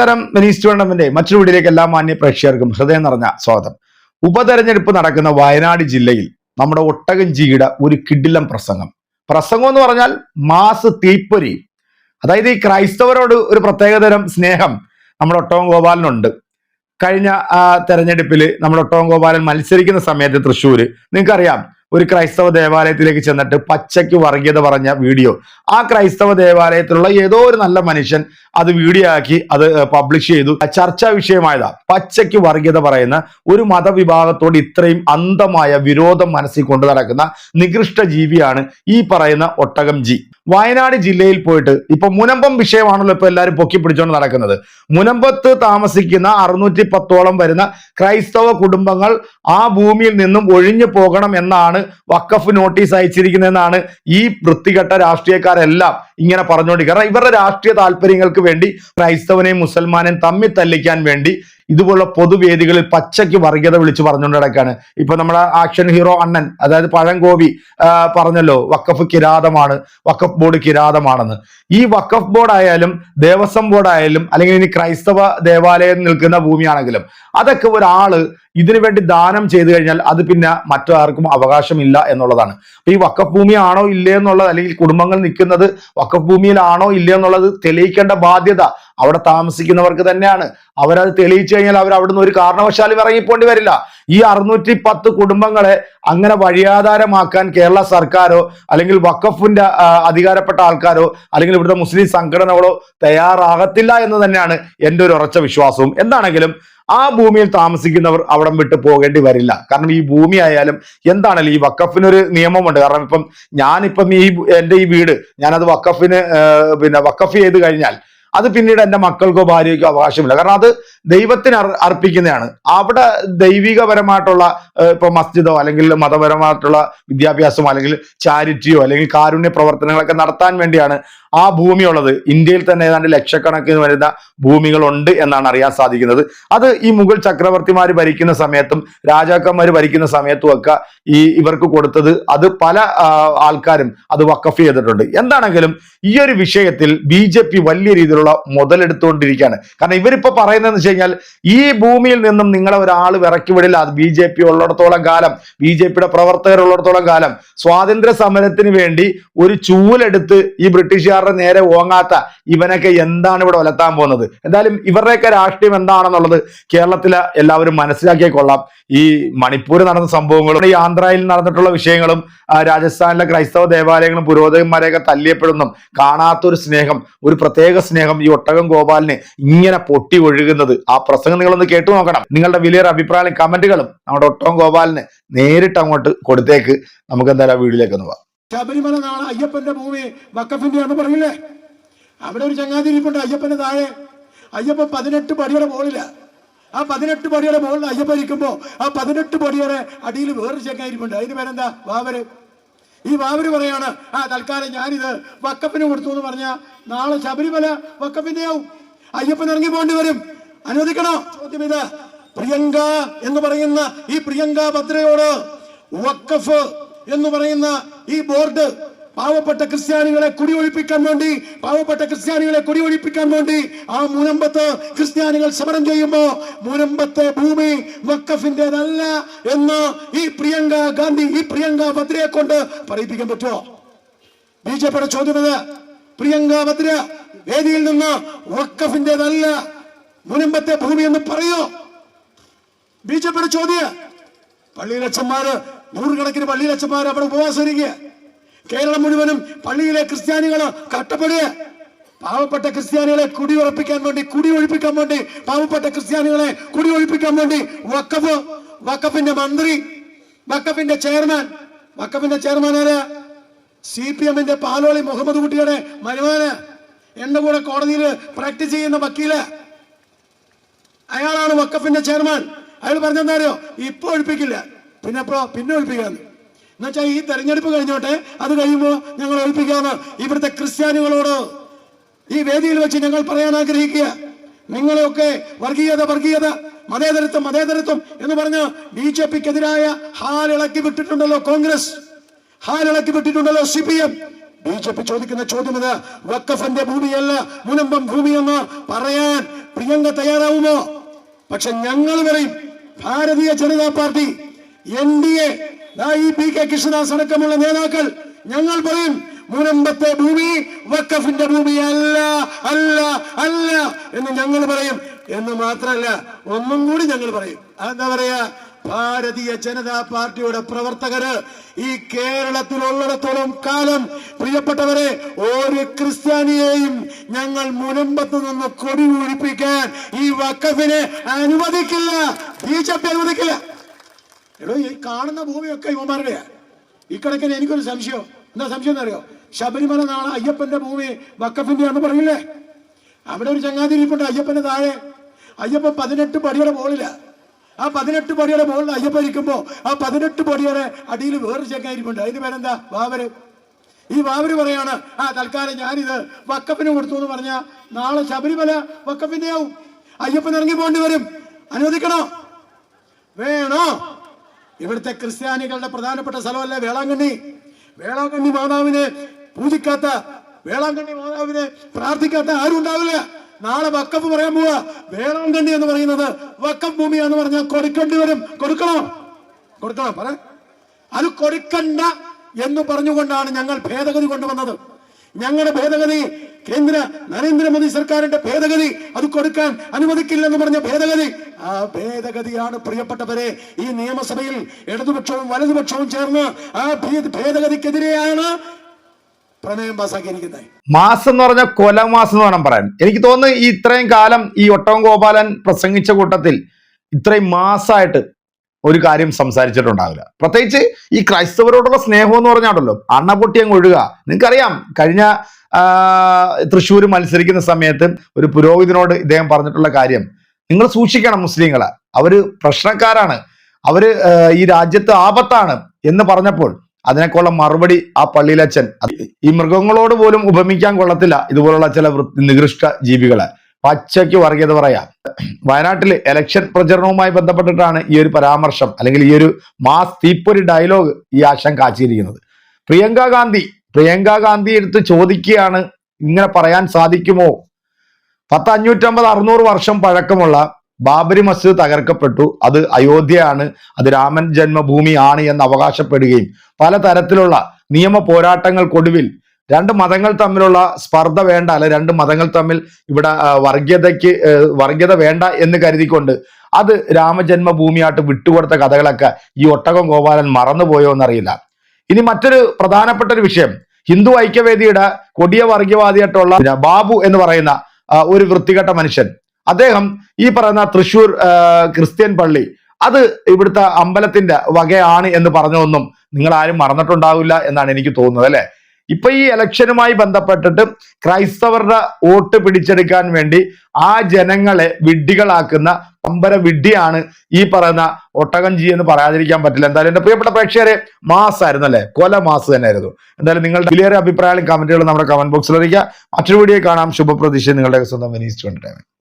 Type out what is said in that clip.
നമസ്കാരം. മിനിസ് ടൂർണമെന്റ് മറ്റൊരു വീടിലേക്ക് എല്ലാ മാന്യ പ്രേക്ഷകർക്കും ഹൃദയം നിറഞ്ഞ സ്വാഗതം. ഉപതെരഞ്ഞെടുപ്പ് നടക്കുന്ന വയനാട് ജില്ലയിൽ നമ്മുടെ ഒട്ടകഞ്ചിയുടെ ഒരു കിഡിലം പ്രസംഗം. പ്രസംഗം എന്ന് പറഞ്ഞാൽ മാസ് തീപ്പൊരി. അതായത് ഈ ക്രൈസ്തവരോട് ഒരു പ്രത്യേകതരം സ്നേഹം നമ്മുടെ ഒട്ടകം ഗോപാലനുണ്ട്. കഴിഞ്ഞ തെരഞ്ഞെടുപ്പിൽ നമ്മുടെ ഒട്ടകം ഗോപാലൻ മത്സരിക്കുന്ന സമയത്ത് തൃശ്ശൂര്. നിങ്ങൾക്കറിയാം ഒരു ക്രൈസ്തവ ദേവാലയത്തിലേക്ക് ചെന്നിട്ട് പച്ചയ്ക്ക് വർഗീയത പറഞ്ഞ വീഡിയോ. ആ ക്രൈസ്തവ ദേവാലയത്തിലുള്ള ഏതോ ഒരു നല്ല മനുഷ്യൻ അത് വീഡിയോ ആക്കി അത് പബ്ലിഷ് ചെയ്തു. ചർച്ചാ വിഷയമായതാ. പച്ചയ്ക്ക് വർഗീയത പറയുന്ന ഒരു മതവിഭാഗത്തോട് ഇത്രയും അന്ധമായ വിരോധം മനസ്സിൽ കൊണ്ടു നടക്കുന്ന നികൃഷ്ട ജീവിയാണ് ഈ പറയുന്ന ഒട്ടകം ജി. വയനാട് ജില്ലയിൽ പോയിട്ട് ഇപ്പൊ മുനമ്പം വിഷയമാണല്ലോ ഇപ്പൊ എല്ലാവരും പൊക്കി പിടിച്ചോണ്ട് നടക്കുന്നത്. മുനമ്പത്ത് താമസിക്കുന്ന അറുന്നൂറ്റി പത്തോളം വരുന്ന ക്രൈസ്തവ കുടുംബങ്ങൾ ആ ഭൂമിയിൽ നിന്നും ഒഴിഞ്ഞു പോകണം എന്നാണ് വക്കഫ് നോട്ടീസ് അയച്ചിരിക്കുന്നതെന്നാണ് ഈ വൃത്തികെട്ട രാഷ്ട്രീയക്കാരെല്ലാം ഇങ്ങനെ പറഞ്ഞുകൊണ്ടിരിക്കുന്നത്. കാരണം ഇവരുടെ രാഷ്ട്രീയ താല്പര്യങ്ങൾക്ക് വേണ്ടി ക്രൈസ്തവനെയും മുസൽമാനെയും തമ്മിൽ തല്ലിക്കാൻ വേണ്ടി ഇതുപോലുള്ള പൊതുവേദികളിൽ പച്ചയ്ക്ക് വർഗീയത വിളിച്ചു പറഞ്ഞുകൊണ്ട് നടക്കാണ്. ഇപ്പൊ നമ്മുടെ ആക്ഷൻ ഹീറോ അണ്ണൻ അതായത് പഴംകോവി പറഞ്ഞല്ലോ വക്കഫ് കിരാതമാണ് വക്കഫ് ബോർഡ് കിരാതമാണെന്ന്. ഈ വക്കഫ് ബോർഡ് ആയാലും ദേവസ്വം ബോർഡ് ആയാലും അല്ലെങ്കിൽ ഇനി ക്രൈസ്തവ ദേവാലയം നിൽക്കുന്ന ഭൂമിയാണെങ്കിലും അതൊക്കെ ഒരാൾ ഇതിനു വേണ്ടി ദാനം ചെയ്തു കഴിഞ്ഞാൽ അത് പിന്നെ മറ്റാർക്കും അവകാശമില്ല എന്നുള്ളതാണ്. അപ്പൊ ഈ വക്കഫ് ഭൂമിയാണോ ഇല്ലേ എന്നുള്ളത് അല്ലെങ്കിൽ കുടുംബങ്ങൾ നിൽക്കുന്നത് വക്കഫ് ഭൂമിയിലാണോ ഇല്ലേ എന്നുള്ളത് തെളിയിക്കേണ്ട ബാധ്യത അവിടെ താമസിക്കുന്നവർക്ക് തന്നെയാണ്. അവരത് തെളിയിച്ചു കഴിഞ്ഞാൽ അവർ അവിടുന്ന് ഒരു കാരണവശാലും ഇറങ്ങിപ്പോണ്ടി വരില്ല. ഈ അറുന്നൂറ്റി പത്ത് കുടുംബങ്ങളെ അങ്ങനെ വഴിയാധാരമാക്കാൻ കേരള സർക്കാരോ അല്ലെങ്കിൽ വക്കഫിന്റെ അധികാരപ്പെട്ട ആൾക്കാരോ അല്ലെങ്കിൽ ഇവിടുത്തെ മുസ്ലിം സംഘടനകളോ തയ്യാറാകത്തില്ല എന്ന് തന്നെയാണ് എന്റെ ഒരു ഉറച്ച വിശ്വാസവും. എന്താണെങ്കിലും ആ ഭൂമിയിൽ താമസിക്കുന്നവർ അവിടം വിട്ട് പോകേണ്ടി വരില്ല. കാരണം ഈ ഭൂമി ആയാലും എന്താണല്ലോ ഈ വക്കഫിനൊരു നിയമമുണ്ട്. കാരണം ഇപ്പം ഞാനിപ്പം ഈ എന്റെ ഈ വീട് ഞാനത് വക്കഫിന് പിന്നെ വക്കഫ് ചെയ്ത് കഴിഞ്ഞാൽ അത് പിന്നീട് എന്റെ മക്കൾക്കോ ഭാര്യയ്ക്കോ അവകാശമില്ല. കാരണം അത് ദൈവത്തിന് അർ- അർപ്പിക്കുന്നതാണ്. അവിടെ ദൈവികപരമായിട്ടുള്ള ഇപ്പൊ മസ്ജിദോ അല്ലെങ്കിൽ മതപരമായിട്ടുള്ള വിദ്യാഭ്യാസമോ അല്ലെങ്കിൽ ചാരിറ്റിയോ അല്ലെങ്കിൽ കാരുണ്യ പ്രവർത്തനങ്ങളൊക്കെ നടത്താൻ വേണ്ടിയാണ് ആ ഭൂമി ഉള്ളത്. ഇന്ത്യയിൽ തന്നെ ഏതാണ്ട് ലക്ഷക്കണക്കിന് വരുന്ന ഭൂമികളുണ്ട് എന്നാണ് അറിയാൻ സാധിക്കുന്നത്. അത് ഈ മുഗൾ ചക്രവർത്തിമാർ ഭരിക്കുന്ന സമയത്തും രാജാക്കന്മാർ ഭരിക്കുന്ന സമയത്തും ഒക്കെ ഈ ഇവർക്ക് കൊടുത്തത് അത് പല ആൾക്കാരും അത് വക്കഫ് ചെയ്തിട്ടുണ്ട്. എന്താണെങ്കിലും ഈ ഒരു വിഷയത്തിൽ ബി വലിയ രീതിയിലുള്ള മുതലെടുത്തുകൊണ്ടിരിക്കുകയാണ്. കാരണം ഇവരിപ്പോ പറയുന്നതെന്ന് വെച്ച് കഴിഞ്ഞാൽ ഈ ഭൂമിയിൽ നിന്നും നിങ്ങളെ ഒരാൾ ഇറക്കി വിടില്ല. അത് ബി ജെ പി ഉള്ളിടത്തോളം കാലം ബി ജെ പിയുടെ പ്രവർത്തകർ ഉള്ളിടത്തോളം കാലം. സ്വാതന്ത്ര്യ സമരത്തിന് വേണ്ടി ഒരു ചൂലെടുത്ത് ഈ ബ്രിട്ടീഷുകാരുടെ നേരെ ഓങ്ങാത്ത ഇവനൊക്കെ എന്താണ് ഇവിടെ ഒലത്താൻ പോകുന്നത്? എന്തായാലും ഇവരുടെയൊക്കെ രാഷ്ട്രീയം എന്താണെന്നുള്ളത് കേരളത്തിലെ എല്ലാവരും മനസ്സിലാക്കിയേ കൊള്ളാം. ഈ മണിപ്പൂർ നടന്ന സംഭവങ്ങളും ഈ ആന്ധ്രയിൽ നടന്നിട്ടുള്ള വിഷയങ്ങളും രാജസ്ഥാനിലെ ക്രൈസ്തവ ദേവാലയങ്ങളും പുരോഹിതന്മാരെയൊക്കെ തല്ലിയപ്പെടുന്നും കാണാത്തൊരു സ്നേഹം ഒരു പ്രത്യേക സ്നേഹം ഈ ഒട്ടകം ഗോപാലിന് ഇങ്ങനെ പൊട്ടി ഒഴുകുന്നത്. ആ പ്രസംഗം നിങ്ങളൊന്ന് കേട്ടു നോക്കണം. നിങ്ങളുടെ വലിയൊരു അഭിപ്രായം കമന്റുകളും നമ്മുടെ ഒട്ടകം ഗോപാലിന് നേരിട്ട് അങ്ങോട്ട് കൊടുത്തേക്ക് നമുക്ക് എന്തായാലും ആ വീഡിയോയിലേക്ക് ഒന്ന് പോവാം ശബരിമല നാളെ അയ്യപ്പന്റെ ഭൂമി വക്കഫിന്റെ ആണെന്ന് പറയില്ലേ അവിടെ ഒരു ചങ്ങാതി ഇരിപ്പുണ്ട് അയ്യപ്പന്റെ താഴെ. അയ്യപ്പൻ പതിനെട്ട് പടിയുടെ മുകളില. ആ പതിനെട്ട് പടിയുടെ മുകളിൽ അയ്യപ്പൻ ഇരിക്കുമ്പോ ആ പതിനെട്ട് പടിയുടെ അടിയിൽ വേറൊരു ചങ്ങാതി ഇരിപ്പുണ്ട്. അതിന് പേരെന്താ? വാവര്. ഈ വാവര് പറയാണ് ആ തൽക്കാലം ഞാനിത് വക്കഫിന് കൊടുത്തു എന്ന് പറഞ്ഞ നാളെ ശബരിമല വക്കഫിന്റെ ആവും അയ്യപ്പൻ ഇറങ്ങി പോകേണ്ടി വരും. അനുവദിക്കണോ? ചോദ്യം ഇത്. പ്രിയങ്ക എന്ന് പറയുന്ന ഈ പ്രിയങ്ക ഭദ്രയോട് വക്കഫ് എന്ന് പറയുന്ന ഈ ബോർഡ് പാവപ്പെട്ട ക്രിസ്ത്യാനികളെ കുടിയൊഴിപ്പിക്കാൻ വേണ്ടി പാവപ്പെട്ട ക്രിസ്ത്യാനികളെ കുടിയൊഴിപ്പിക്കാൻ വേണ്ടി ആ മുനമ്പത്ത് ക്രിസ്ത്യാനികൾ സമരം ചെയ്യുമ്പോ മുനമ്പത്തെ ഭൂമി വക്കഫിന്റേതല്ല എന്ന് ഈ പ്രിയങ്ക ഗാന്ധി ഈ പ്രിയങ്ക ഭദ്രയെ കൊണ്ട് പറയിപ്പിക്കാൻ പറ്റുമോ? ബി ജെ പിയുടെ ചോദ്യം പ്രിയങ്ക ഭദ്ര വേദിയിൽ നിന്ന് വക്കഫിന്റേതല്ല മുനമ്പത്തെ ഭൂമി എന്ന് പറയോ. ബി ജെ പിയുടെ ചോദ്യ. പള്ളിയിലച്ചന്മാര് നൂറുകണക്കിന് പള്ളിയിലച്ചന്മാര് അവിടെ ഉപവാസം ഇരിക്കുക. കേരളം മുഴുവനും പള്ളിയിലെ ക്രിസ്ത്യാനികൾ കട്ടപ്പെടുക പാവപ്പെട്ട ക്രിസ്ത്യാനികളെ കുടിയുറപ്പിക്കാൻ വേണ്ടി കുടിയൊഴിപ്പിക്കാൻ വേണ്ടി പാവപ്പെട്ട ക്രിസ്ത്യാനികളെ കുടിയൊഴിപ്പിക്കാൻ വേണ്ടി വക്കഫ് വക്കഫിന്റെ മന്ത്രി വക്കഫിന്റെ ചെയർമാൻ. വക്കഫിന്റെ ചെയർമാൻ ആരാ? സി പി എമ്മിന്റെ പാലോളി മുഹമ്മദ് കുട്ടിയുടെ മരുമാന് എന്റെ കൂടെ കോടതിയിൽ പ്രാക്ടീസ് ചെയ്യുന്ന വക്കീൽ. അയാളാണ് വക്കഫിന്റെ ചെയർമാൻ. അയാൾ പറഞ്ഞെന്താ അറിയോ? ഇപ്പൊ ഒഴിപ്പിക്കില്ല. പിന്നെ പിന്നെ ഒഴിപ്പിക്കാന്ന്. എന്നുവെച്ചാൽ ഈ തെരഞ്ഞെടുപ്പ് കഴിഞ്ഞോട്ടെ അത് കഴിയുമ്പോൾ ഞങ്ങൾ ഒഴിപ്പിക്കാന്ന്. ഇവിടുത്തെ ക്രിസ്ത്യാനികളോട് ഈ വേദിയിൽ വെച്ച് ഞങ്ങൾ പറയാൻ ആഗ്രഹിക്കുക. നിങ്ങളെയൊക്കെ വർഗീയത വർഗീയത മതേതരത്വം മതേതരത്വം എന്ന് പറഞ്ഞ് ബി ജെ പിക്കെതിരായ ഹാലിളക്കി വിട്ടിട്ടുണ്ടല്ലോ കോൺഗ്രസ്. ഹാലിളക്കി വിട്ടിട്ടുണ്ടല്ലോ C P M B J P ചോദിക്കുന്ന ചോദ്യം ഇത് വക്കഫന്റെ ഭൂമിയല്ല മുനമ്പം ഭൂമിയെന്ന് പറയാൻ പ്രിയങ്ക തയ്യാറാവുമോ? പക്ഷെ ഞങ്ങൾ പറയും Bharatiya Janata Party N D A ഈ പി കെ കൃഷ്ണദാസ് അടക്കമുള്ള നേതാക്കൾ ഞങ്ങൾ പറയും മുനമ്പത്തെ ഭൂമി വക്കഫിന്റെ ഭൂമി അല്ല അല്ല അല്ല എന്ന് ഞങ്ങൾ പറയും. എന്ന് മാത്രമല്ല ഒന്നും കൂടി ഞങ്ങൾ പറയും. അതെന്താ പറയാ? ഭാരതീയ ജനതാ പാർട്ടിയുടെ പ്രവർത്തകര് ഈ കേരളത്തിലുള്ളിടത്തോളം കാലം പ്രിയപ്പെട്ടവരെ ഒരു ക്രിസ്ത്യാനിയെയും ഞങ്ങൾ മുനമ്പത്ത് നിന്ന് കൊടി ഒഴിപ്പിക്കാൻ ഈ വക്കഫിനെ അനുവദിക്കില്ല. ബി ജെ പി അനുവദിക്കില്ല. എടോ ഈ കാണുന്ന ഭൂമിയൊക്കെ ഇവന്മാരുടെയാ ഇക്കണക്കിന് എനിക്കൊരു സംശയം. എന്താ സംശയം എന്നറിയോ? ശബരിമല നാളെ അയ്യപ്പന്റെ ഭൂമി വക്കഫിന്റെ ആണെന്ന് പറയില്ലേ? അവിടെ ഒരു ചങ്ങാതിരിപ്പുണ്ട് അയ്യപ്പന്റെ താഴെ. അയ്യപ്പൻ പതിനെട്ട് പടിയുടെ മുകളില. ആ പതിനെട്ട് പടിയുടെ മുകളിൽ അയ്യപ്പ ഇരിക്കുമ്പോ ആ പതിനെട്ട് പടിയുടെ അടിയിൽ വേറൊരു ചങ്ങാതി ഇരിപ്പുണ്ട് അതിന് പേരെന്താ? വാവര്. ഈ വാവര് പറയാണ് ആ തൽക്കാലം ഞാനിത് വക്കപ്പിന് കൊടുത്തു എന്ന് പറഞ്ഞ നാളെ ശബരിമല വക്കപ്പിന്റെ ആവും. അയ്യപ്പൻ ഇറങ്ങി പോകേണ്ടി വരും. അനുവദിക്കണോ? വേണോ? ഇവിടുത്തെ ക്രിസ്ത്യാനികളുടെ പ്രധാനപ്പെട്ട സ്ഥലമല്ലേ വേളാങ്കണ്ണി? വേളാങ്കണ്ണി മാതാവിനെ പൂജിക്കാത്ത വേളാങ്കണ്ണി മാതാവിനെ പ്രാർത്ഥിക്കാത്ത ആരും ഉണ്ടാവില്ല നാളെ വക്കഫ് പറയാൻ പോവാ. വേളാങ്കണ്ണി എന്ന് പറയുന്നത് വക്കഫ് ഭൂമിയാന്ന് പറഞ്ഞാൽ കൊടുക്കേണ്ടി വരും. കൊടുക്കണോ? കൊടുക്കണോ. പറ. അത് കൊടുക്കണ്ട എന്ന് പറഞ്ഞുകൊണ്ടാണ് ഞങ്ങൾ ഭേദഗതി കൊണ്ടുവന്നത്. ഞങ്ങളുടെ ഭേദഗതി കേന്ദ്ര നരേന്ദ്രമോദി സർക്കാരിന്റെ ഭേദഗതി. അത് കൊടുക്കാൻ അനുവദിക്കില്ലെന്ന് പറഞ്ഞ ഭേദഗതി. ആ ഭേദഗതിയാണ് പ്രിയപ്പെട്ടവരെ ഈ നിയമസഭയിൽ ഇടതുപക്ഷവും വലതുപക്ഷവും ചേർന്ന് ആ ഭേദഗതിക്കെതിരെയാണ് മാസം എന്ന് പറഞ്ഞ കൊലമാസം എന്ന് വേണം പറയാൻ. എനിക്ക് തോന്നുന്നു ഈ ഇത്രയും കാലം ഈ ഒട്ടകം ഗോപാലൻ പ്രസംഗിച്ച കൂട്ടത്തിൽ ഇത്രയും മാസമായിട്ട് ഒരു കാര്യം സംസാരിച്ചിട്ടുണ്ടാവില്ല. പ്രത്യേകിച്ച് ഈ ക്രൈസ്തവരോടുള്ള സ്നേഹം എന്ന് പറഞ്ഞാണല്ലോ അണ്ണപൊട്ടി അങ്ങ് ഒഴുക. നിങ്ങൾക്കറിയാം കഴിഞ്ഞ തൃശ്ശൂർ മത്സരിക്കുന്ന സമയത്ത് ഒരു പുരോഹിതനോട് ഇദ്ദേഹം പറഞ്ഞിട്ടുള്ള കാര്യം. നിങ്ങൾ സൂക്ഷിക്കണം മുസ്ലിങ്ങളെ. അവർ പ്രശ്നക്കാരാണ്. അവർ ഈ രാജ്യത്ത് ആപത്താണ് എന്ന് പറഞ്ഞപ്പോൾ അതിനൊക്കെയുള്ള മറുപടി ആ പള്ളിയിലച്ഛൻ. ഈ മൃഗങ്ങളോട് പോലും ഉപമിക്കാൻ കൊള്ളത്തില്ല ഇതുപോലുള്ള ചില നികൃഷ്ട ജീവികളെ. പച്ചയ്ക്ക് വർഗീയത പറയാം. വയനാട്ടിൽ ഇലക്ഷൻ പ്രചരണവുമായി ബന്ധപ്പെട്ടിട്ടാണ് ഈ ഒരു പരാമർശം അല്ലെങ്കിൽ ഈ ഒരു മാസ് തീപ്പൊരി ഡയലോഗ് ഈ ആശം കാച്ചിരിക്കുന്നത് പ്രിയങ്ക ഗാന്ധി പ്രിയങ്ക ഗാന്ധി എടുത്ത് ചോദിക്കുകയാണ് ഇങ്ങനെ പറയാൻ സാധിക്കുമോ? പത്ത് അഞ്ഞൂറ്റമ്പത് അറുന്നൂറ് വർഷം പഴക്കമുള്ള ബാബരി മസ്ജിദ് തകർക്കപ്പെട്ടു. അത് അയോധ്യയാണ്. അത് രാമൻ ജന്മഭൂമിയാണ് എന്ന് അവകാശപ്പെടുകയും പലതരത്തിലുള്ള നിയമ പോരാട്ടങ്ങൾക്കൊടുവിൽ രണ്ട് മതങ്ങൾ തമ്മിലുള്ള സ്പർദ്ധ വേണ്ട അല്ലെ രണ്ട് മതങ്ങൾ തമ്മിൽ ഇവിടെ വർഗീയതയ്ക്ക് വർഗീയത വേണ്ട എന്ന് കരുതിക്കൊണ്ട് അത് രാമജന്മഭൂമിയായിട്ട് വിട്ടുകൊടുത്ത കഥകളൊക്കെ ഈ ഒട്ടകം ഗോപാലൻ മറന്നുപോയോ എന്നറിയില്ല. ഇനി മറ്റൊരു പ്രധാനപ്പെട്ട ഒരു വിഷയം. ഹിന്ദു ഐക്യവേദിയുടെ കൊടിയ വർഗീയവാദിയായിട്ടുള്ള ബാബു എന്ന് പറയുന്ന ഒരു വൃത്തികെട്ട മനുഷ്യൻ. അദ്ദേഹം ഈ പറയുന്ന തൃശൂർ ക്രിസ്ത്യൻ പള്ളി അത് ഇവിടുത്തെ അമ്പലത്തിന്റെ വകയാണ് എന്ന് പറഞ്ഞതൊന്നും നിങ്ങൾ ആരും മറന്നിട്ടുണ്ടാവില്ല എന്നാണ് എനിക്ക് തോന്നുന്നത് അല്ലെ? ഇപ്പൊ ഈ ഇലക്ഷനുമായി ബന്ധപ്പെട്ടിട്ട് ക്രൈസ്തവരുടെ വോട്ട് പിടിച്ചെടുക്കാൻ വേണ്ടി ആ ജനങ്ങളെ വിഡ്ഢികളാക്കുന്ന പമ്പര വിഡ്ഢിയാണ് ഈ പറയുന്ന ഒട്ടകഞ്ചി എന്ന് പറയാതിരിക്കാൻ പറ്റില്ല. എന്തായാലും എന്റെ പ്രിയപ്പെട്ട പ്രേക്ഷകരെ മാസായിരുന്നു അല്ലെ? കൊല മാസ് തന്നെയായിരുന്നു. എന്തായാലും നിങ്ങളുടെ വിലയേറെ അഭിപ്രായങ്ങളും കമന്റുകളും നമ്മുടെ കമന്റ് ബോക്സിൽ അറിയിക്കുക. മറ്റൊരു വീഡിയോ കാണാം. ശുഭപ്രതീക്ഷ. നിങ്ങളുടെ സ്വന്തം വിനീസ് കണ്ടിട്ട്